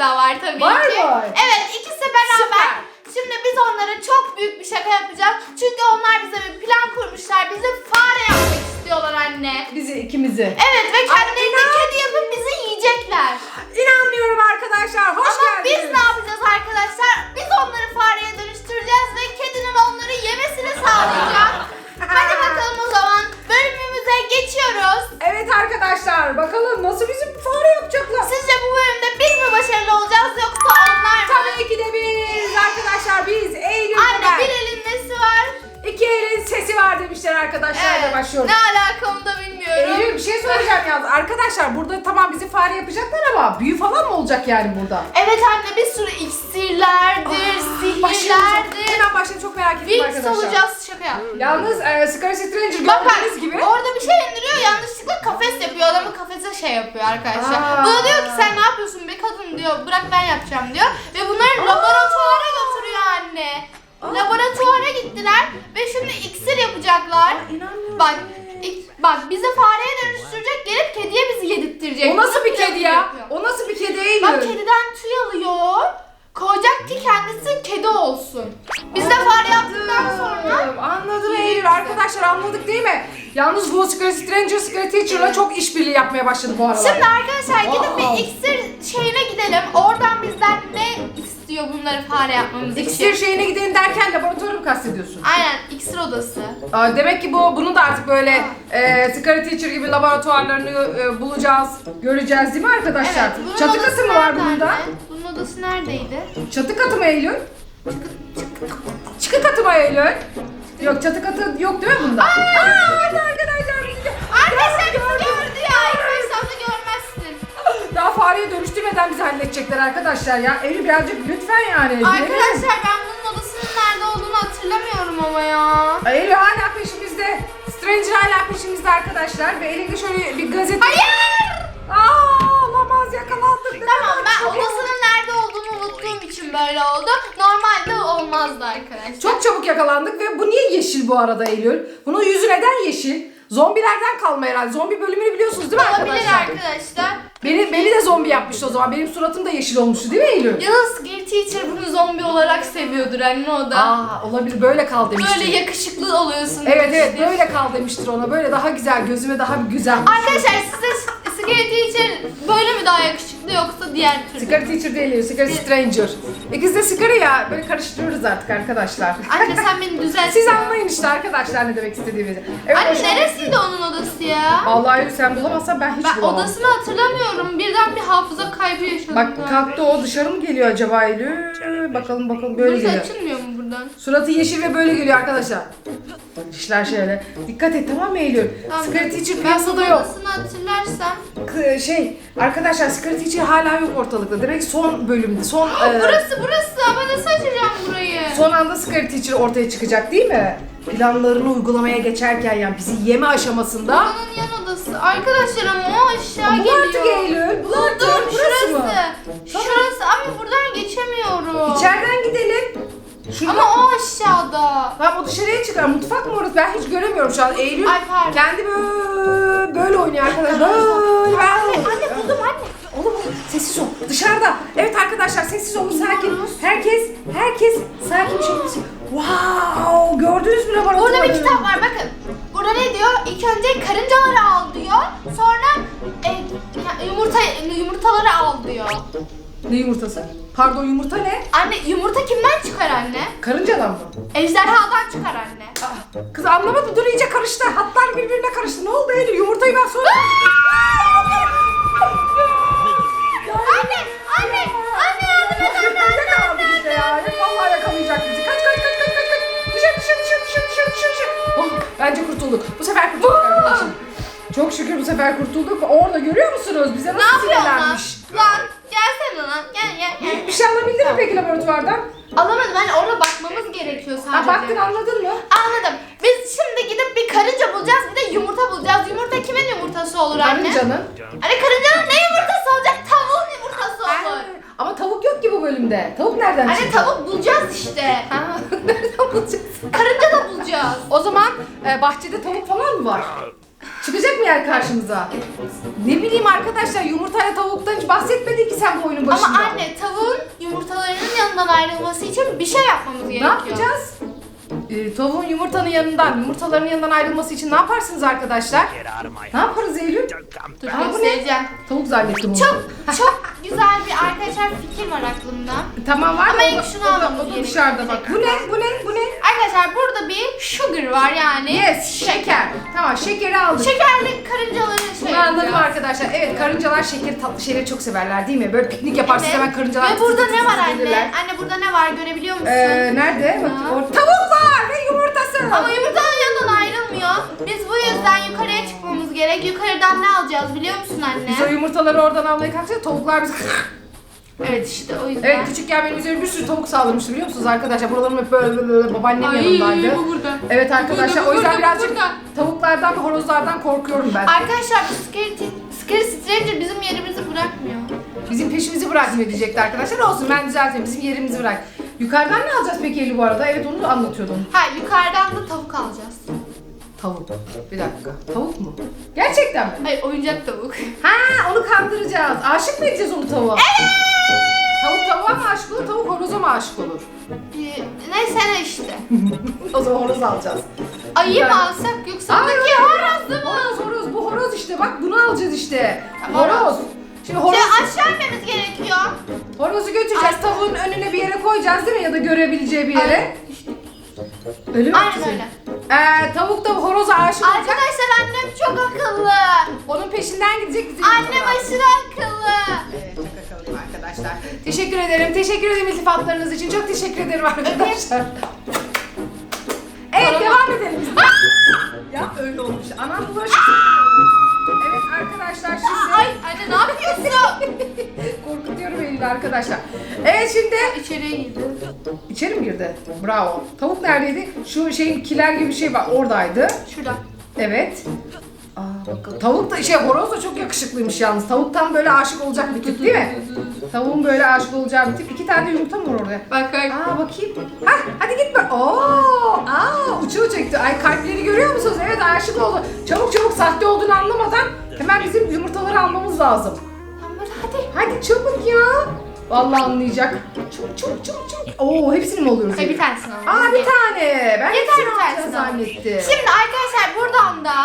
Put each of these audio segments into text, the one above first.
daha var tabii Var ki. mı? Evet ikisi beraber. Süper. Şimdi biz onlara çok büyük bir şaka yapacağız. Çünkü onlar bize bir plan kurmuşlar. Bizi fare yapmak istiyorlar anne. Bizi ikimizi. Evet ve kendilerine kedi yapıp bizi yiyecekler. İnanmıyorum arkadaşlar. Hoş Ama geldiniz. biz ne yapacağız arkadaşlar? Biz onları fareye dönüştüreceğiz ve kedinin onları yemesini sağlayacağız. Hadi bakalım o zaman bölümümüze geçiyoruz. Evet arkadaşlar bakalım nasıl bizim başlıyoruz. Ne alaka onu da bilmiyorum. Eylül bir şey söyleyeceğim yalnız. Arkadaşlar burada tamam bizi fare yapacaklar ama büyü falan mı olacak yani burada? Evet anne bir sürü iksirlerdir, Başlıyoruz. sihirlerdir. Hemen başlayalım çok merak ettim Wings arkadaşlar. olacağız şaka yap. Yalnız e, Scar Stranger Bak gördüğünüz gibi. orada bir şey indiriyor yanlışlıkla kafes yapıyor. Adamı kafese şey yapıyor arkadaşlar. Aa. Bu da diyor ki sen ne yapıyorsun be kadın diyor. Bırak ben yapacağım diyor. Ve bunları laboratuvara götürüyor anne. Laboratuvara gittiler ve şimdi iksir yapacaklar. Bak ik- bak bizi fareye dönüştürecek gelip kediye bizi yedirttirecek. O nasıl bir kedi ya? O nasıl bir kedi Eylül? Bak kediden tüy alıyor. Koyacak ki kendisi kedi olsun. Biz de fare yaptıktan sonra Anladım, Eylül. Arkadaşlar anladık değil mi? Yalnız bu Scar Stranger Scar Teacher'la çok işbirliği yapmaya başladı bu aralar. Şimdi arkadaşlar gidip bir iksir şeyine gidelim. Oradan bizden ne istiyor bunları fare yapmamız İksir için? şeyine gidin derken laboratuvarı mı kastediyorsun? Aynen iksir odası. Aa, demek ki bu bunun da artık böyle e, Scar Teacher gibi laboratuvarlarını e, bulacağız, göreceğiz değil mi arkadaşlar? Bunun Çatı odası katı mı var nerede bunun da? anne? Bunun odası neredeydi? Çatı katı mı Eylül? Çıkı katı mı Eylül? Yok çatı katı yok değil mi bunda? Aa, hadi arkadaşlar bizi gö- Arkadaşlar bizi gördü ya. İlk başta da görmezsin. Daha fareye dönüştürmeden bizi halledecekler arkadaşlar ya. Eylül birazcık lütfen yani. Arkadaşlar ben bunun odasının nerede olduğunu hatırlamıyorum ama ya. Eylül hala peşimizde. Stranger hala peşimizde arkadaşlar. Ve elinde şöyle bir gazete. Hayır! Aa olamaz yakalandık. Ne Tamam kadar ben çok- unuttuğum için böyle oldu. Normalde olmazdı arkadaşlar. Çok çabuk yakalandık ve bu niye yeşil bu arada Eylül? Bunun yüzü neden yeşil? Zombilerden kalma herhalde. Zombi bölümünü biliyorsunuz değil mi olabilir arkadaşlar? arkadaşlar. Beni, beni de zombi yapmıştı o zaman. Benim suratım da yeşil olmuştu değil mi Eylül? Yalnız Gear Teacher bunu zombi olarak seviyordur anne o da. Aa olabilir böyle kal demiştir. Böyle yakışıklı oluyorsun. Evet evet demiştir. böyle kal demiştir ona. Böyle daha güzel gözüme daha bir güzel. Arkadaşlar size Gear Teacher böyle mi daha yakışıklı yoksa diğer türlü? Sigara teacher değil, sigara stranger. İkisi de sigara ya. Böyle karıştırıyoruz artık arkadaşlar. Anne sen beni düzelt. Siz anlayın işte arkadaşlar ne demek istediğimizi. Evet, Anne hoş- neresiydi onun odası ya? Allah Eylül sen bulamazsan ben hiç Ben bulamam. odasını hatırlamıyorum. Birden bir hafıza kaybı yaşadım. Bak kalktı o dışarı mı geliyor acaba Eylül? Bakalım bakalım böyle Burası geliyor. açılmıyor mu buradan? Suratı yeşil ve böyle geliyor arkadaşlar. Dişler şöyle. Dikkat et tamam mı Eylül? Tamam. Sigara teacher piyasada yok. odasını hatırlarsam. K- Şey arkadaşlar sigara teacher hala yok ortalıkta. Demek son bölümde son e, Burası burası ama nasıl açacağım burayı? son anda sigara teacher ortaya çıkacak değil mi? Planlarını uygulamaya geçerken yani bizi yeme aşamasında. Onun yan odası. Arkadaşlar ama o aşağı Bul geliyor. artık Eylül. Bul artık. Buldum Burası şurası. mı? Şurası ama buradan geçemiyorum. İçeriden gidelim. Şurada. Ama o aşağıda. Tamam o dışarıya çıkar. Mutfak mı orası? Ben hiç göremiyorum şu an. Eylül Ay, pardon. kendi böyle, böyle oynuyor arkadaşlar. Böyle. Anne, anne buldum anne. Oğlum oğlum, sessiz ol. Dışarıda. Evet arkadaşlar sessiz olun sakin. Herkes herkes sakin bir şekilde. Wow gördünüz mü laboratuvarı? Burada bir kitap var bakın. Burada ne diyor? İlk önce karıncaları al diyor. Sonra e, ya- yumurta yumurtaları al diyor. Ne yumurtası? Pardon yumurta ne? Anne yumurta kimden çıkar anne? Karıncadan mı? Ejderhadan çıkar anne. Aa, kız anlamadı dur iyice karıştı. Hatlar birbirine karıştı. Ne oldu Eylül? Yumurtayı ben sonra... Ya. Vallahi yakalayacak bizi. Kaç kaç kaç kaç kaç kaç. Dışarı dışarı dışarı dışarı dışarı dışarı. dışarı. Oh, bence kurtulduk. Bu sefer kurtulduk arkadaşlar. Çok şükür bu sefer kurtulduk. Orada görüyor musunuz? Bize Ne nasıl yapıyor lan? sinirlenmiş. Lan gelsene lan. Gel gel gel. Bir şey alabildin mi peki laboratuvardan? Alamadım anne orada bakmamız gerekiyor sadece. Ha baktın anladın mı? Anladım. Biz şimdi gidip bir karınca bulacağız bir de yumurta bulacağız. Yumurta kimin yumurtası olur. Anne karıncanın bölümde. Tavuk nereden Anne çıktı? tavuk bulacağız işte. Ha, nereden bulacaksın? Karınca da bulacağız. O zaman e, bahçede tavuk falan mı var? Çıkacak mı yer karşımıza? Ne bileyim arkadaşlar yumurtayla tavuktan hiç bahsetmedin ki sen bu oyunun başında. Ama anne tavuğun yumurtalarının yanından ayrılması için bir şey yapmamız Ne gerekiyor. yapacağız? Ee, tavuğun yumurtanın yanından, yumurtaların yanından ayrılması için ne yaparsınız arkadaşlar? Ne yaparız Eylül? Dur Aa, bu ne? göstereceğim. Tavuk zannettim onu. Çok çok güzel bir arkadaşlar fikir var aklımda. Tamam var Ama da ilk o- şunu o da- o da dışarıda bak. Bu ne? Bu ne? Bu ne? Arkadaşlar burada bir sugar var yani. Yes, şeker. Tamam, şekeri aldık. Şekerli karıncaları şey Bunu anladım yapacağız. arkadaşlar. Evet, karıncalar şekeri tatlı şeyleri çok severler değil mi? Böyle piknik yaparsınız hemen karıncalar Ve burada tı tı tı ne var tı anne? gelirler. Anne burada ne var görebiliyor musun? Ee, nerede? Bak, or- tavuk var yumurtası. Ama yumurtanın yanından ayrılmıyor. Biz bu yüzden yukarıya çıkmamız gerek. Yukarıdan ne alacağız biliyor musun anne? Biz o yumurtaları oradan almaya kalkacağız. Tavuklar biz... Evet işte o yüzden. Evet küçükken benim üzerime bir sürü tavuk saldırmıştı biliyor musunuz arkadaşlar? Buralarım hep böyle, böyle, böyle babaannem yanımdaydı. bu burada. Evet arkadaşlar burada, o yüzden burada, birazcık burada. tavuklardan ve horozlardan korkuyorum ben. Arkadaşlar bu Scary, Scary Stranger bizim yerimizi bırakmıyor. Bizim peşimizi bırakmıyor diyecekti arkadaşlar. Olsun ben düzelteyim bizim yerimizi bırak. Yukarıdan ne alacağız peki Eli bu arada? Evet onu da anlatıyordum. Ha yukarıdan da tavuk alacağız. Tavuk. Bir dakika. Tavuk mu? Gerçekten mi? Hayır oyuncak tavuk. Ha onu kandıracağız. Aşık mı edeceğiz onu tavuğa? Evet. Tavuk tavuğa mı aşık olur, tavuk horoza mı aşık olur? Ee, neyse ne işte. o zaman horoz alacağız. Ayı mı alsak yoksa Aa, buradaki horoz mi? Horoz horoz bu horoz işte bak bunu alacağız işte. Horoz. Şimdi horoz, Şey aşağı inmemiz gerekiyor. horozu götüreceğiz Ay. tavuğun önüne bir yere koyacağız değil mi ya da görebileceği bir yere. Öyle mi Aynen öyle. Ee, tavuk da horoza aşık olacak. Arkadaşlar annem çok akıllı. Onun peşinden gidecek bizi Annem aşırı akıllı. Evet çok akıllıyım arkadaşlar. Teşekkür ederim. Teşekkür ederim iltifatlarınız için. Çok teşekkür ederim arkadaşlar. Evet devam edelim. ya öyle olmuş. Anam bulaşık. Eylül'ü arkadaşlar. Evet şimdi İçeriye girdi. içeri mi girdi? Bravo. Tavuk neredeydi? Şu şeyin kiler gibi bir şey var. Oradaydı. Şurada. Evet. Aa, bakalım. Tavuk da şey horoz da çok yakışıklıymış yalnız. Tavuk tam böyle aşık olacak bir tip değil mi? Tavuğun böyle aşık olacağı bir tip. İki tane de yumurta mı var orada? Bak bak. Aa bakayım. Hah hadi gitme. Oo, aa uçuyor çekti. Ay kalpleri görüyor musunuz? Evet aşık oldu. Çabuk çabuk sahte olduğunu anlamadan hemen bizim yumurtaları almamız lazım. Hadi. Hadi çabuk ya. Vallahi anlayacak. Çabuk çabuk çabuk çabuk. Oo hepsini mi alıyoruz? Hayır bir tanesini alalım. Aa bir tane. Ben Yeter hepsini bir alacağız tanesini alalım. zannettim. Şimdi arkadaşlar buradan da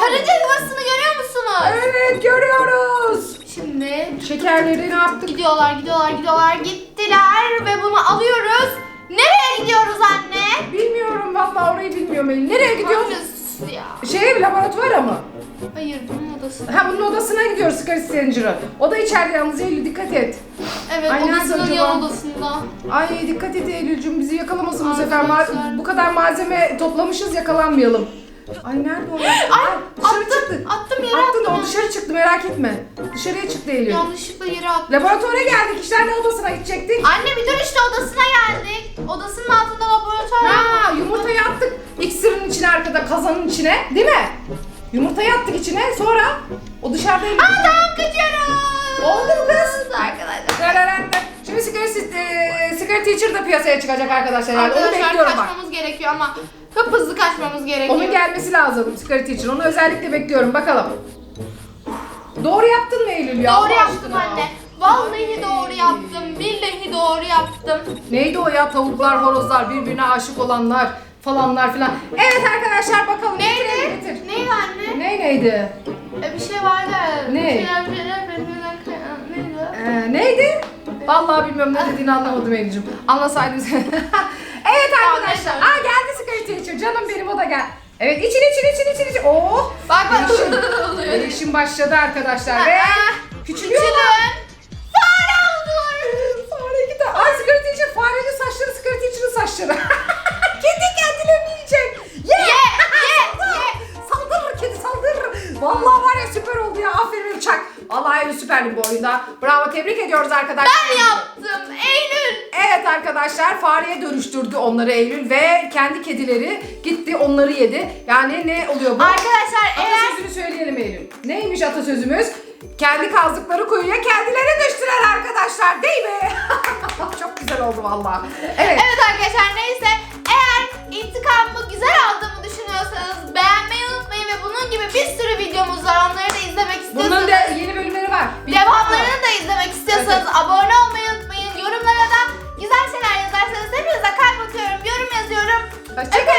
karınca yuvasını görüyor musunuz? Evet görüyoruz. Şimdi Şekerleri ne yaptık? gidiyorlar gidiyorlar gidiyorlar gittiler ve bunu alıyoruz. Nereye gidiyoruz anne? Bilmiyorum vallahi orayı bilmiyorum. Elin. Nereye gidiyoruz? Gidiyoruz ya. Şeye laboratuvara mı? Hayır bunun odası. Ha bunun odasına gidiyoruz Scary Stranger'ın. O da içeride yalnız Eylül dikkat et. Evet Ay, nerede odasının acaba? yan odasında. Ay dikkat et Eylül'cüm bizi yakalamasın bu sefer. Ma- bu kadar malzeme toplamışız yakalanmayalım. Ay nerede o? Ay dışarı çıktı. Attım yere Attın o dışarı çıktı merak etme. Dışarıya çıktı Eylül. Yanlışlıkla yere attım. Laboratuvara geldik işler ne odasına gidecektik? Anne bir dur işte odasına geldik. Odasının altında laboratuvar var. Ha yumurtayı attık iksirin içine arkada kazanın içine değil mi? Yumurtayı attık içine sonra o dışarıdaydı. Aa tamam kaçıyoruz. Oldu mu kız? Arkadaşlar. Dararanda. Şimdi Scary, e, Scary Teacher da piyasaya çıkacak arkadaşlar. Yani onu Arkadaşlar bekliyorum bak. kaçmamız gerekiyor ama hıp hızlı kaçmamız gerekiyor. Onun gelmesi lazım Scary Teacher. Onu özellikle bekliyorum. Bakalım. Doğru yaptın mı Eylül ya? Doğru Allah yaptım aşkına? anne. Vallahi doğru yaptım. Billahi doğru yaptım. Neydi o ya? Tavuklar, horozlar, birbirine aşık olanlar falanlar filan. Evet arkadaşlar bakalım. Neydi? getir. Neydi anne? Ne neydi? E, bir şey vardı. Ne? Bir şeyler bir şeyler birbirinden kay- Neydi? Ee, neydi? Vallahi bilmiyorum ne dediğini anlamadım Eylül'cüm. Anlasaydın sen. evet arkadaşlar. Aa geldi Scary Teacher. Canım benim o da gel. Evet için için için için için. Oh. Bak bak. Oluyor. yarışın başladı arkadaşlar ve Aa, saçları. Kedi kendilerini yiyecek. Ye. Ye, ye. Saldır kedi saldır. Vallahi var ya süper oldu ya. Aferin uçak. Vallahi Eylül süperdi bu oyunda. Bravo tebrik ediyoruz arkadaşlar. Ben yaptım. Eylül. Evet arkadaşlar fareye dönüştürdü onları Eylül ve kendi kedileri gitti onları yedi. Yani ne oluyor bu? Arkadaşlar eğer Atasözünü söyleyelim Eylül. Neymiş atasözümüz? Kendi kazdıkları kuyuya kendileri düştüler arkadaşlar değil mi? Çok güzel oldu valla. Evet. Evet arkadaşlar neyse eğer intikamımı güzel aldığımı düşünüyorsanız beğenmeyi unutmayın ve bunun gibi bir sürü videomuz var onları da izlemek istiyorsanız. Bunun da yeni bölümleri var. Bir devamlarını da izlemek istiyorsanız evet. abone olmayı unutmayın. Yorumlara da güzel şeyler yazarsanız hepinize kalp atıyorum. Yorum yazıyorum. Hoşçakalın.